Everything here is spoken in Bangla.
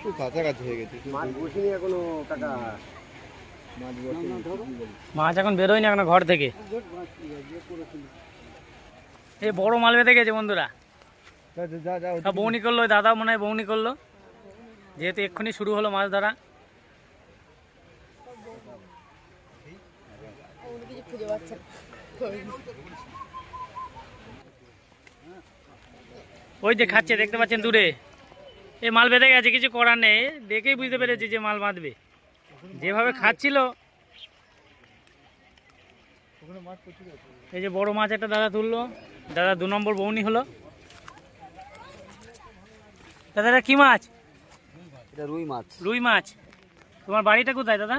খুব কাছাকাছি হয়ে গেছে মাছ এখনও কাকা? মাছ এখন বেরোয়নি এখন ঘর থেকে। এই বড় মাল বেঁধে গেছে বন্ধুরা। বৌনি করল ওই দাদা মনে হয় বৌনি করল। যেহেতু এক্ষুনি শুরু হলো মাছ ধরা উনি কিছু খুঁজে পাচ্ছেন ওই যে খাচ্ছে দেখতে পাচ্ছেন দূরে। এই মাল বেঁধে গেছে কিছু করার নেই। দেখেই বুঝতে পেরেছি যে মাল বাঁধবে। যেভাবে খাচ্ছিল। এই যে বড় মাছ একটা দাদা তুললো। দাদা দু নম্বর বৌনি হলো। দাদা কি মাছ? রুই মাছ। রুই মাছ। তোমার বাড়িটা কোথায় দাদা?